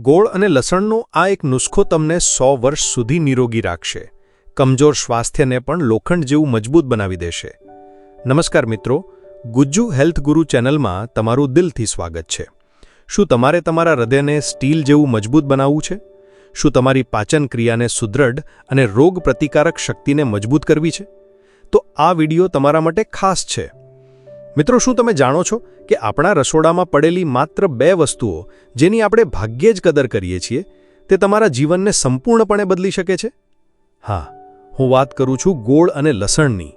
ગોળ અને લસણનો આ એક નુસ્ખો તમને સો વર્ષ સુધી નિરોગી રાખશે. કમજોર સ્વાસ્થ્યને પણ લોખંડ જેવું મજબૂત બનાવી દેશે. નમસ્કાર મિત્રો, ગુજ્જુ હેલ્થ ગુરુ ચેનલમાં તમારું દિલથી સ્વાગત છે. શું તમારે તમારા હૃદયને સ્ટીલ જેવું મજબૂત બનાવવું છે? શું તમારી પાચન ક્રિયાને સુદૃઢ અને રોગ પ્રતિકારક શક્તિને મજબૂત કરવી છે? તો આ વિડિયો તમારા માટે ખાસ છે. મિત્રો, શું તમે જાણો છો કે આપણા રસોડામાં પડેલી માત્ર બે વસ્તુઓ જેની આપણે ભાગ્યે જ કદર કરીએ છીએ, તે તમારા જીવનને સંપૂર્ણપણે બદલી શકે છે? હા, હું વાત કરું છું ગોળ અને લસણની.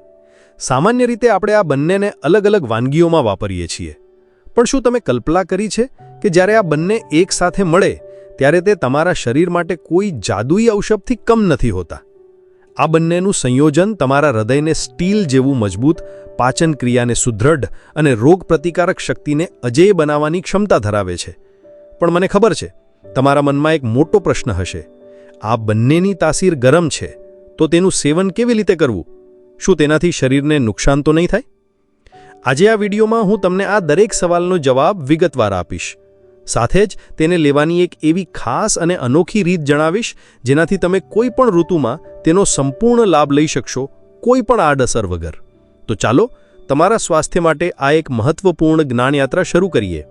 સામાન્ય રીતે આપણે આ બંનેને અલગ અલગ વાનગીઓમાં વાપરીએ છીએ. પણ શું તમે કલ્પના કરી છે કે જ્યારે આ બંને એકસાથે મળે, ત્યારે તે તમારા શરીર માટે કોઈ જાદુઈ ઔષધથી કમ નથી હોતા? આ બંનેનું સંયોજન તમારા હૃદયને સ્ટીલ જેવું મજબૂત, પાચન ક્રિયાને સુદૃઢ અને રોગ પ્રતિકારક શક્તિને અજેય બનાવવાની ક્ષમતા ધરાવે છે. પણ મને ખબર છે, તમારા મનમાં એક મોટો પ્રશ્ન હશે. આ બંનેની તાસીર ગરમ છે, તો તેનું સેવન કેવી રીતે કરવું? શું તેનાથી શરીરને નુકસાન તો નહીં થાય? આજે આ વિડીયોમાં હું તમને આ દરેક સવાલનો જવાબ વિગતવાર આપીશ. સાથે જ તેને લેવાની એક એવી ખાસ અને અનોખી રીત જણાવીશ, જેનાથી તમે કોઈ પણ ઋતુમાં તેનો સંપૂર્ણ લાભ લઈ શકશો કોઈ પણ આડઅસર વગર. તો ચાલો, તમારા સ્વાસ્થ્ય માટે આ એક મહત્વપૂર્ણ જ્ઞાનયાત્રા શરૂ કરીએ.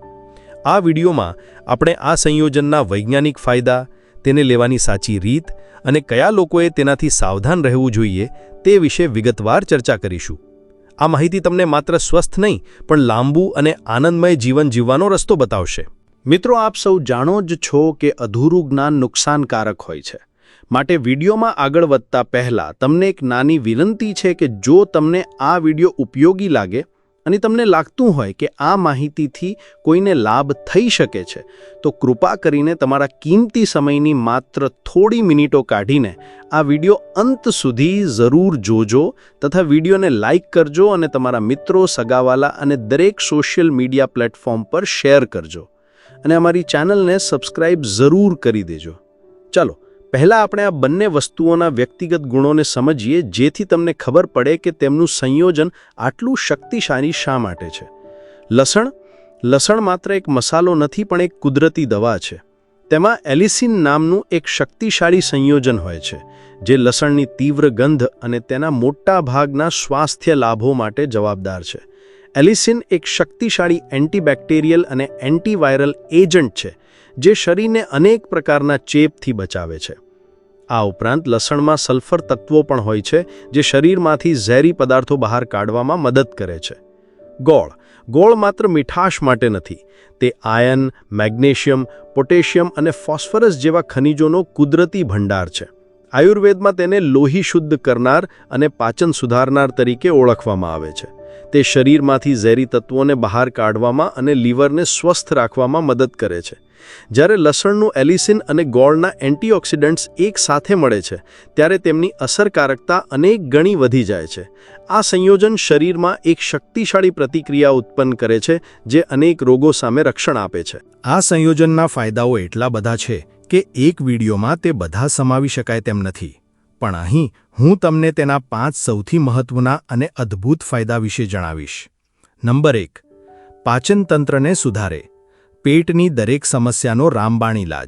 આ વિડીયોમાં આપણે આ સંયોજનના વૈજ્ઞાનિક ફાયદા, તેને લેવાની સાચી રીત અને કયા લોકોએ તેનાથી સાવધાન રહેવું જોઈએ તે વિશે વિગતવાર ચર્ચા કરીશું. આ માહિતી તમને માત્ર સ્વસ્થ નહીં, પણ લાંબુ અને આનંદમય જીવન જીવવાનો રસ્તો બતાવશે. મિત્રો, આપ સૌ જાણો જ છો કે અધૂરું જ્ઞાન નુકસાનકારક હોય છે. માટે વિડીયોમાં આગળ વધતા પહેલાં તમને એક નાની વિનંતી છે કે જો તમને આ વીડિયો ઉપયોગી લાગે અને તમને લાગતું હોય કે આ માહિતીથી કોઈને લાભ થઈ શકે છે, તો કૃપા કરીને તમારા કિંમતી સમયની માત્ર થોડી મિનિટો કાઢીને આ વીડિયો અંત સુધી જરૂર જોજો તથા વિડીયોને લાઇક કરજો અને તમારા મિત્રો, સગાવાલા અને દરેક સોશિયલ મીડિયા પ્લેટફોર્મ પર શેર કરજો. અને અમારી ચેનલને સબસ્ક્રાઇબ જરૂર કરી દેજો. ચાલો, પહેલાં આપણે આ બંને વસ્તુઓના વ્યક્તિગત ગુણોને સમજીએ, જેથી તમને ખબર પડે કે તેમનું સંયોજન આટલું શક્તિશાળી શા માટે છે. લસણ? લસણ માત્ર એક મસાલો નથી, પણ એક કુદરતી દવા છે. તેમાં એલિસિન નામનું એક શક્તિશાળી સંયોજન હોય છે, જે લસણની તીવ્ર ગંધ અને તેના મોટા ભાગના સ્વાસ્થ્ય લાભો માટે જવાબદાર છે. એલિસિન એક શક્તિશાળી એન્ટીબેક્ટેરિયલ અને એન્ટીવાયરલ એજન્ટ છે, જે શરીરને અનેક પ્રકારના ચેપથી બચાવે છે. આ ઉપરાંત લસણમાં સલ્ફર તત્વો પણ હોય છે, જે શરીરમાંથી ઝેરી પદાર્થો બહાર કાઢવામાં મદદ કરે છે. ગોળ. ગોળ માત્ર મીઠાશ માટે નથી. તે આયન, મેગ્નેશિયમ, પોટેશિયમ અને ફોસ્ફરસ જેવા ખનિજોનો કુદરતી ભંડાર છે. આયુર્વેદમાં તેને લોહી શુદ્ધ કરનાર અને પાચન સુધારનાર તરીકે ઓળખવામાં આવે છે. તે શરીરમાંથી ઝેરી તત્વોને બહાર કાઢવામાં અને લીવરને સ્વસ્થ રાખવામાં મદદ કરે છે. જ્યારે લસણનું એલિસિન અને ગોળના એન્ટીઓક્સિડન્ટ્સ એક સાથે મળે છે, ત્યારે તેમની અસરકારકતા અનેક ગણી વધી જાય છે. આ સંયોજન શરીરમાં એક શક્તિશાળી પ્રતિક્રિયા ઉત્પન્ન કરે છે, જે અનેક રોગો સામે રક્ષણ આપે છે. આ સંયોજનના ફાયદાઓ એટલા બધા છે કે એક વિડીયોમાં તે બધા સમાવી શકાય તેમ નથી. પણ અહીં હું તમને તેના પાંચ સૌથી મહત્વના અને અદ્ભુત ફાયદા વિશે જણાવીશ. નંબર એક પાચનતંત્રને સુધારે. પેટની દરેક સમસ્યાનો રામબાણ ઇલાજ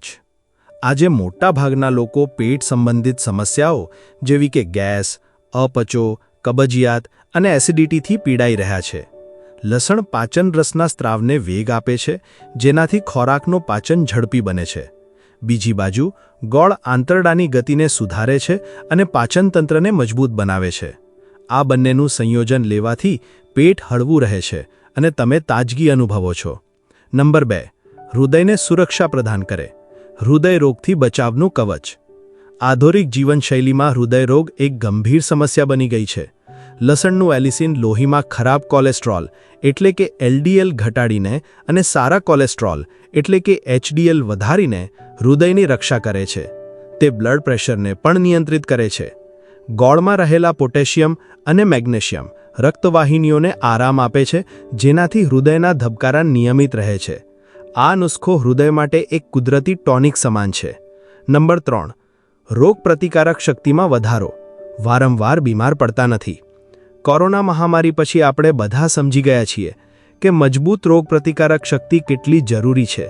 આજે મોટાભાગના લોકો પેટ સંબંધિત સમસ્યાઓ, જેવી કે ગેસ, અપચો, કબજિયાત અને એસિડિટીથી પીડાઈ રહ્યા છે. લસણ પાચન રસના સ્ત્રાવને વેગ આપે છે, જેનાથી ખોરાકનો પાચન ઝડપી બને છે. બીજી બાજુ ગોળ આંતરડાની ગતિને સુધારે છે અને પાચનતંત્રને મજબૂત બનાવે છે. આ બંનેનું સંયોજન લેવાથી પેટ હળવું રહે છે અને તમે તાજગી અનુભવો છો. નંબર બે, હૃદયને સુરક્ષા પ્રદાન કરે. હૃદય રોગથી બચાવનું કવચ. આધુનિક જીવનશૈલીમાં હૃદયરોગ એક ગંભીર સમસ્યા બની ગઈ છે. લસણનું એલિસિન લોહીમાં ખરાબ કોલેસ્ટ્રોલ એટલે કે એલડીએલ ઘટાડીને અને સારા કોલેસ્ટ્રોલ એટલે કે એચડીએલ વધારીને હૃદયની રક્ષા કરે છે. તે બ્લડ પ્રેશરને પણ નિયંત્રિત કરે છે. ગોળમાં રહેલા પોટેશિયમ અને મેગ્નેશિયમ રક્તવાહિનીઓને આરામ આપે છે, જેનાથી હૃદયના ધબકારા નિયમિત રહે છે. આ નુસ્ખો હૃદય માટે એક કુદરતી ટોનિક સમાન છે. નંબર ત્રણ રોગ પ્રતિકારક શક્તિમાં વધારો. વારંવાર બીમાર પડતા નથી. કોરોના મહામારી પછી આપણે બધા સમજી ગયા છીએ કે મજબૂત રોગપ્રતિકારક શક્તિ કેટલી જરૂરી છે.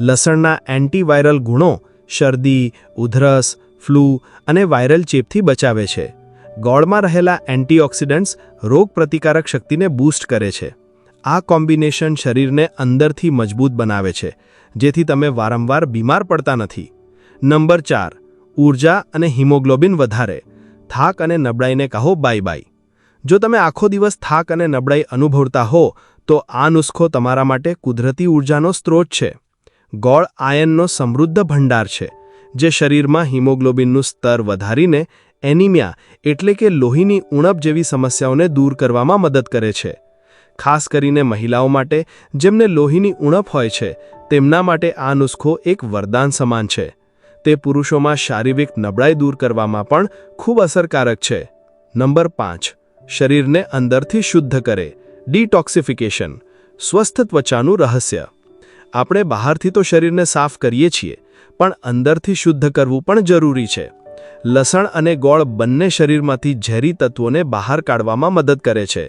લસણના એન્ટીવાયરલ ગુણો શરદી, ઉધરસ, ફ્લૂ અને વાયરલ ચેપથી બચાવે છે. ગોળમાં રહેલા એન્ટીઓક્સિડન્ટ્સ રોગપ્રતિકારક શક્તિને બૂસ્ટ કરે છે. આ કોમ્બિનેશન શરીરને અંદરથી મજબૂત બનાવે છે, જેથી તમે વારંવાર બીમાર પડતા નથી. નંબર ચાર, ઊર્જા અને હિમોગ્લોબિન વધારે. થાક અને નબળાઈને કહો બાય બાય. જો તમે આખો દિવસ થાક અને નબળાઈ અનુભવતા હો, તો આ નુસ્ખો તમારા માટે કુદરતી ઊર્જાનો સ્ત્રોત છે. ગોળ આયનનો સમૃદ્ધ ભંડાર છે, જે શરીરમાં હિમોગ્લોબિનનું સ્તર વધારીને એનિમિયા એટલે કે લોહીની ઉણપ જેવી સમસ્યાઓને દૂર કરવામાં મદદ કરે છે. ખાસ કરીને મહિલાઓ માટે, જેમને લોહીની ઉણપ હોય છે, તેમના માટે આ નુસ્ખો એક વરદાન સમાન છે. તે પુરુષોમાં શારીરિક નબળાઈ દૂર કરવામાં પણ ખૂબ અસરકારક છે. નંબર પાંચ. શરીરને અંદરથી શુદ્ધ કરે. ડિટોક્સિફિકેશન, સ્વસ્થ ત્વચાનું રહસ્ય. આપણે બહારથી તો શરીરને સાફ કરીએ છીએ, પણ અંદરથી શુદ્ધ કરવું પણ જરૂરી છે. લસણ અને ગોળ બંને શરીરમાંથી ઝેરી તત્વોને બહાર કાઢવામાં મદદ કરે છે.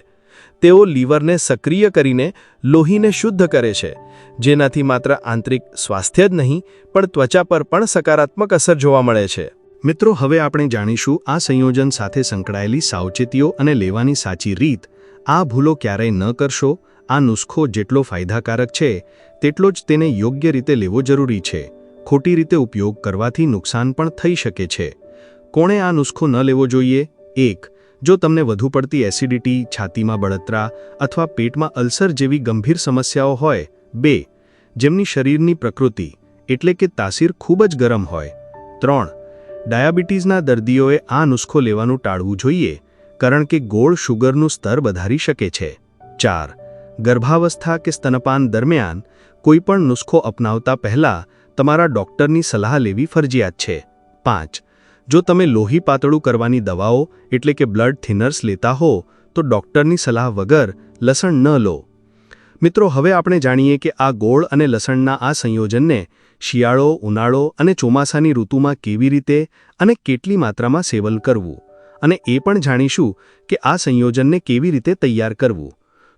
તેઓ લીવરને સક્રિય કરીને લોહીને શુદ્ધ કરે છે, જેનાથી માત્ર આંતરિક સ્વાસ્થ્ય જ નહીં, પણ ત્વચા પર પણ સકારાત્મક અસર જોવા મળે છે. મિત્રો, હવે આપણે જાણીશું આ સંયોજન સાથે સંકળાયેલી સાવચેતીઓ અને લેવાની સાચી રીત. આ ભૂલો ક્યારેય ન કરશો. આ નુસ્ખો જેટલો ફાયદાકારક છે, તેટલો જ તેને યોગ્ય રીતે લેવો જરૂરી છે. ખોટી રીતે ઉપયોગ કરવાથી નુકસાન પણ થઈ શકે છે. કોણે આ નુસ્ખો ન લેવો જોઈએ? એક, જો તમને વધુ પડતી એસિડિટી, છાતીમાં બળતરા અથવા પેટમાં અલ્સર જેવી ગંભીર સમસ્યાઓ હોય. બે, જેમની શરીરની પ્રકૃતિ, એટલે કે તાસીર ખૂબ જ ગરમ હોય. ત્રણ ડાયાબિટીસના દર્દીઓએ આ નુસ્ખો લેવાનું ટાળવું જોઈએ, કારણ કે ગોળ શુગરનું સ્તર વધારી શકે છે. ચાર, ગર્ભાવસ્થા કે સ્તનપાન દરમિયાન કોઈપણ નુસ્ખો અપનાવતા પહેલા તમારા ડોક્ટરની સલાહ લેવી ફરજિયાત છે. પાંચ, જો તમે લોહી પાતળું કરવાની દવાઓ એટલે કે બ્લડ થિનર્સ લેતા હો, તો ડોક્ટરની સલાહ વગર લસણ ન લો. મિત્રો, હવે આપણે જાણીએ કે આ ગોળ અને લસણના આ સંયોજનને શિયાળો, ઉનાળો અને ચોમાસાની ઋતુમાં કેવી રીતે અને કેટલી માત્રામાં સેવન કરવું? અને એ પણ જાણીશું કે આ સંયોજનને કેવી રીતે તૈયાર કરવું.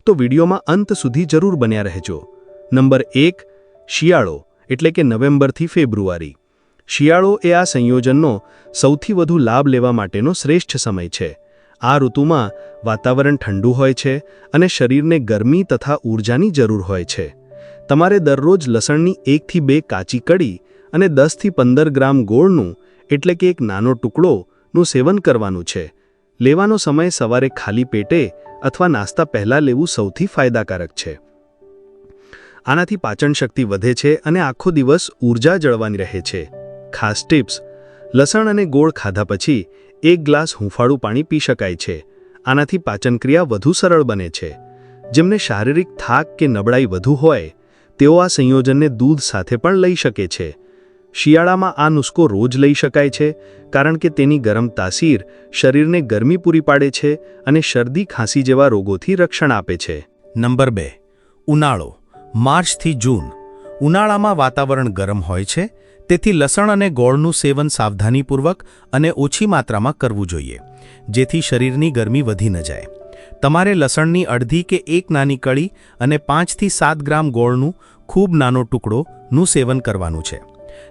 તો વિડીયોમાં અંત સુધી જરૂર બન્યા રહેજો. નંબર એક, શિયાળો, એટલે કે નવેમ્બરથી ફેબ્રુઆરી. શિયાળો એ આ સંયોજનનો સૌથી વધુ લાભ લેવા માટેનો શ્રેષ્ઠ સમય છે. આ ઋતુમાં વાતાવરણ ઠંડુ હોય છે અને શરીરને ગરમી તથા ઊર્જાની જરૂર હોય છે. તમારે દરરોજ લસણની એકથી બે કાચી કડી અને દસથી પંદર ગ્રામ ગોળનું, એટલે કે એક નાનો ટુકડોનું સેવન કરવાનું છે. લેવાનો સમય સવારે ખાલી પેટે અથવા નાસ્તા પહેલાં લેવું સૌથી ફાયદાકારક છે. આનાથી પાચન શક્તિ વધે છે અને આખો દિવસ ઊર્જા જળવાની રહે છે. ખાસ ટિપ્સ, લસણ અને ગોળ ખાધા પછી એક ગ્લાસ હૂંફાળું પાણી પી શકાય છે. આનાથી પાચનક્રિયા વધુ સરળ બને છે. જેમને શારીરિક થાક કે નબળાઈ વધુ હોય તેઓ આ સંયોજનને દૂધ સાથે પણ લઈ શકે છે. શિયાળામાં આ નુસ્ખો રોજ લઈ શકાય છે, કારણ કે તેની ગરમ તાસીર શરીરને ગરમી પૂરી પાડે છે અને શરદી, ખાંસી જેવા રોગોથી રક્ષણ આપે છે. નંબર બે, ઉનાળો, માર્ચથી જૂન. ઉનાળામાં વાતાવરણ ગરમ હોય છે, તેથી લસણ અને ગોળનું સેવન સાવધાનીપૂર્વક અને ઓછી માત્રામાં કરવું જોઈએ, જેથી શરીરની ગરમી વધી ન જાય. તમારે લસણની અડધી કે એક નાની કળી અને પાંચથી સાત ગ્રામ ગોળનું ખૂબ નાનો ટુકડોનું સેવન કરવાનું છે.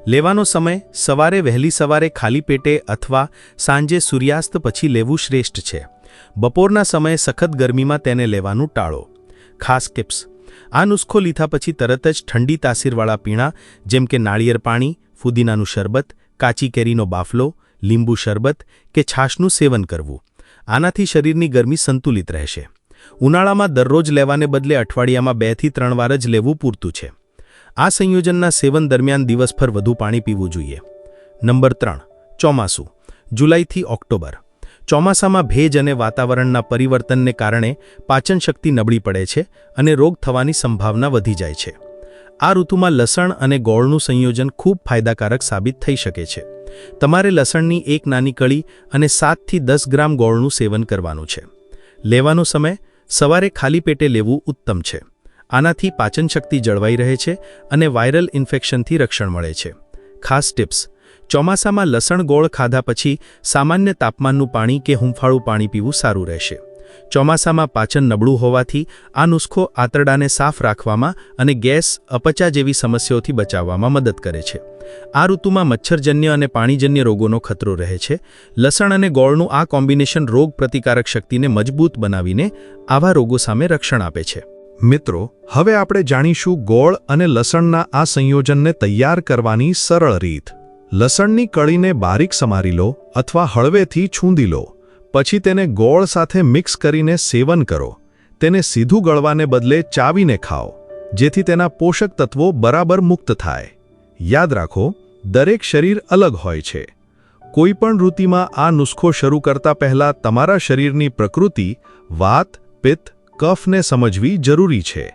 લેવાનો સમય સવારે વહેલી સવારે ખાલી પેટે અથવા સાંજે સૂર્યાસ્ત પછી લેવું શ્રેષ્ઠ છે. બપોરના સમયે સખત ગરમીમાં તેને લેવાનું ટાળો. ખાસ ટિપ્સ. આ નુસ્ખો લીધા પછી તરત જ ઠંડી તાસીરવાળા પીણા જેમ કે નાળિયેર પાણી, ફુદીનાનું શરબત, કાચી કેરીનો બાફલો, લીંબુ શરબત કે છાશનું સેવન કરવું. આનાથી શરીરની ગરમી સંતુલિત રહેશે. ઉનાળામાં દરરોજ લેવાને બદલે અઠવાડિયામાં બેથી ત્રણ વાર જ લેવું પૂરતું છે. આ સંયોજનના સેવન દરમિયાન દિવસભર વધુ પાણી પીવું જોઈએ. નંબર ત્રણ, ચોમાસું, જુલાઈથી ઓક્ટોબર. ચોમાસામાં ભેજ અને વાતાવરણના પરિવર્તનને કારણે પાચનશક્તિ નબળી પડે છે અને રોગ થવાની સંભાવના વધી જાય છે. આ ઋતુમાં લસણ અને ગોળનું સંયોજન ખૂબ ફાયદાકારક સાબિત થઈ શકે છે. તમારે લસણની એક નાની કળી અને સાતથી દસ ગ્રામ ગોળનું સેવન કરવાનું છે. લેવાનો સમય સવારે ખાલી પેટે લેવું ઉત્તમ છે. આનાથી પાચનશક્તિ જળવાઈ રહે છે અને વાયરલ ઇન્ફેક્શનથી રક્ષણ મળે છે. ખાસ ટિપ્સ. ચોમાસામાં લસણ ગોળ ખાધા પછી સામાન્ય તાપમાનનું પાણી કે હુંફાળું પાણી પીવું સારું રહેશે. ચોમાસામાં પાચન નબળું હોવાથી આ નુસ્ખો આંતરડાને સાફ રાખવામાં અને ગેસ અપચા જેવી સમસ્યાઓથી બચાવવામાં મદદ કરે છે. આ ઋતુમાં મચ્છરજન્ય અને પાણીજન્ય રોગોનો ખતરો રહે છે. લસણ અને ગોળનું આ કોમ્બિનેશન રોગ પ્રતિકારક શક્તિને મજબૂત બનાવીને આવા રોગો સામે રક્ષણ આપે છે. મિત્રો, હવે આપણે જાણીશું ગોળ અને લસણના આ સંયોજનને તૈયાર કરવાની સરળ રીત. લસણની કળીને બારીક સમારી લો અથવા હળવેથી છૂંદી લો. પછી તેને ગોળ સાથે મિક્સ કરીને સેવન કરો. તેને સીધું ગળવાને બદલે ચાવીને ખાઓ, જેથી તેના પોષક તત્વો બરાબર મુક્ત થાય. યાદ રાખો, દરેક શરીર અલગ હોય છે. કોઈપણ ઋતુમાં આ નુસ્ખો શરૂ કરતા પહેલા તમારા શરીરની પ્રકૃતિ, વાત, પિત્ત, કફને સમજવી જરૂરી છે.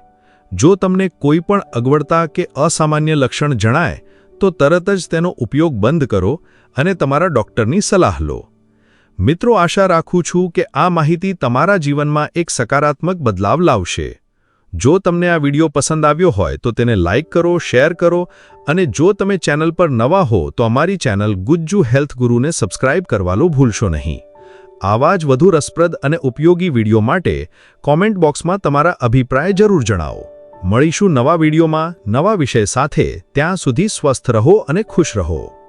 જો તમને કોઈપણ અગવડતા કે અસામાન્ય લક્ષણ જણાય, તો તરત જ તેનો ઉપયોગ બંધ કરો અને તમારા ડૉક્ટરની સલાહ લો. મિત્રો, આશા રાખું છું કે આ માહિતી તમારા જીવનમાં એક સકારાત્મક બદલાવ લાવશે. જો તમને આ વિડિયો પસંદ આવ્યો હોય, તો તેને લાઇક કરો, શેર કરો અને જો તમે ચેનલ પર નવા હો, તો અમારી ચેનલ ગુજ્જુ હેલ્થ ગુરુને સબસ્ક્રાઇબ કરવાનું ભૂલશો નહીં. આવા જ વધુ રસપ્રદ અને ઉપયોગી વિડિયો માટે કોમેન્ટ બોક્સમાં તમારા અભિપ્રાય જરૂર જણાવો. મળીશું નવા વિડિયોમાં. નવા વિષય સાથે ત્યાં સુધી સ્વસ્થ રહો અને ખુશ રહો.